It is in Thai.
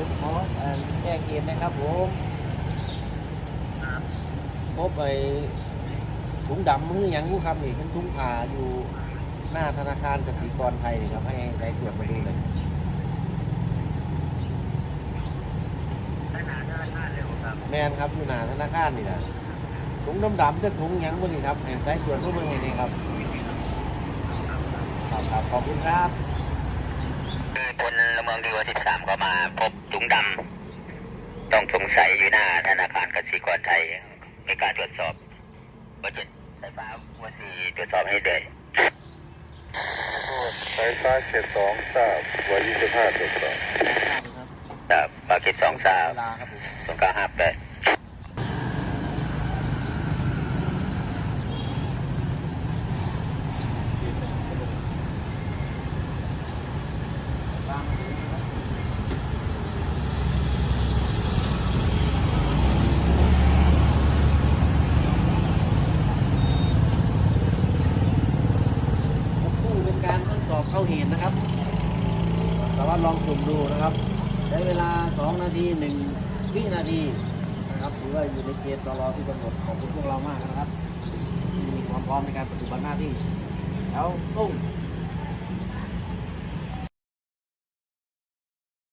เหตุนะครับผมพบไอ้ถุงดำมือหยังงูครับนี่เป็นถุงผ่าอยู่หน้าธนาคารกสิกรไทยนะครับให้สายตรวจมาดูเลยแมนครับอยู่หน้าธนาคารนี่นะถุงดำดำจะถุงหยังบ่นี่ครับให้สายตรวจมาเบิ่งให้นี่ครับครับขอบคุณครับ มืองดีวันที่สามก็มา พบถุงดำต้องสงสัยอยู่หน้าธนาคารกสิกรไทยมีการตรวจสอบว่าจะไฟฟ้าวันที่ตรวจสอบให้เลยไฟฟ้าเขตสองทราบวันยี่สิบห้าตรวจสอบจากปากีสองสาวเวลาครับผมสองเก้าห้าแปด คู่เป็นการทดสอบ เข้าเหตุนะครับสามารถลองสุ่มดูนะครับใช้เวลา 2 นาที 1 วินาทีนะครับถือว่าอยู่ในเกณฑ์ตลอที่กำหนดของพวกเรามากนะครับ มีความพร้อมในการปฏิบัติหน้าที่แล้วตุ้ง